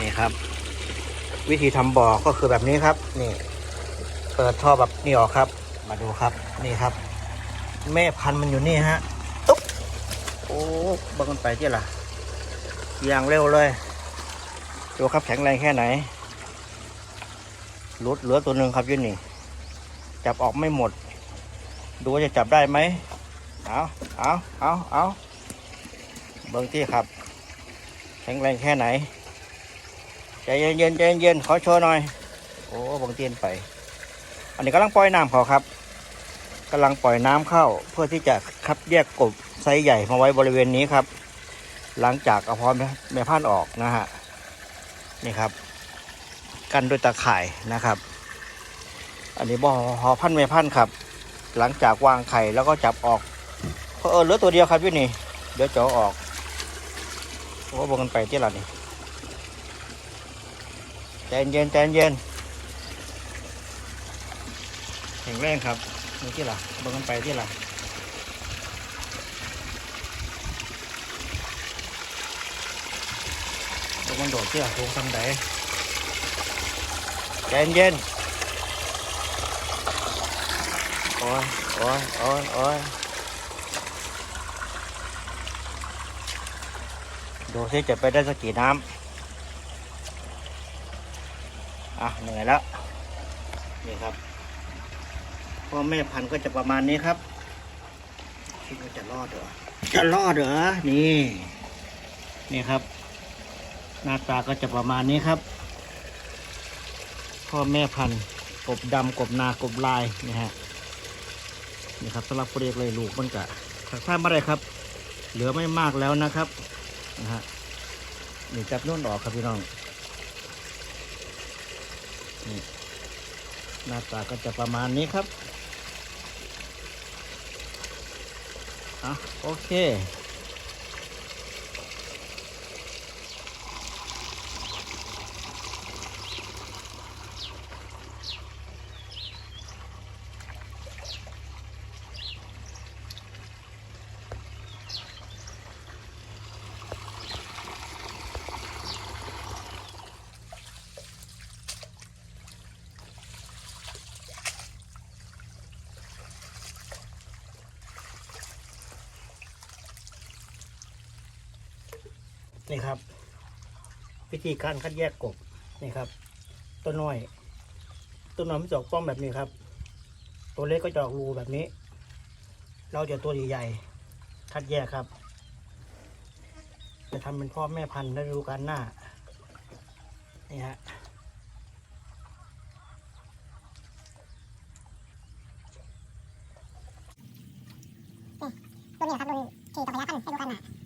นี่ครับ วิธีทำบ่อก็คือแบบนี้ครับ นี่ เปิดท่อแบบนี้ออกครับ มาดูครับ นี่ครับ แม่พันธุ์มันอยู่นี่ฮะตุ๊บโอ้เบังกันไปที่ล่ะอย่างเร็วเลยดูครับแข็งแรงแค่ไหนลุดเหลือตัวหนึ่งครับอยืนนี่จับออกไม่หมด ดูว่าจะจับได้ไหมเอาเอาเอาเอาเบิ้งที่ครับ แข็งแรงแค่ไหน ใจเย็นๆใจเย็นขอโชว์หน่อย โอ้บังเตียนไป อันนี้กำลังปล่อยน้ำเขาครับกำลังปล่อยน้ำเข้าเพื่อที่จะคัดแยกกบไซส์ใหญ่มาไว้บริเวณนี้ครับ หลังจากเอาพร้อมแม่พันธุ์ออกนะฮะนี่ครับ กันด้วยตาข่ายนะครับ อันนี้บ่อหอพันธุ์แม่พันธุ์ครับ หลังจากวางไข่แล้วก็จับออกเพอเออเหลือตัวเดียวครับพี่นี่เดี๋ยวจะออกโอ้บงกันไปที่หลังนี่ ใจเย็นใจเย็นแข็งแรงครับนี่ที่หลังบงกันไปที่หลังบงกันโดดที่หลังลงทางไหนใจเย็นโอ้ยโอ้ยโอ้ยโอ้ยดูสิจะไปได้สักกี่น้ำ อะเหนื่อยแล้วนี่ครับพ่อแม่พันธุ์ก็จะประมาณนี้ครับคิดว่าจะรอดเหรอจะรอดเหรอนี่ นี่ครับ หน้าตาก็จะประมาณนี้ครับ พ่อแม่พันธุ์กบดำกบนากบลายนี่ฮะนี่ครับสำหรับเรียกเลยลูกมันกะถักท่ามาได้ครับ เหลือไม่มากแล้วนะครับนะฮะนี่จับนุ่นออกครับพี่น้อง นี่หน้าตาก็จะประมาณนี้ครับอะโอเค นี่ครับ วิธีการคัดแยกกบนี่ครับ ตัวน้อย ตัวน้อยมันจะออกป้อมแบบนี้ครับ ตัวเล็กก็จะออกรูแบบนี้ เราจะตัวใหญ่ๆคัดแยกครับ จะทำเป็นพ่อแม่พันธุ์ได้ดูกันหน้านี่ฮะตัวนี้ครับตัวนี้ขี่ต่อไปแล้วกันให้ดูกันนะขัดแยกครับลงในบ่อนี้หนึ่ง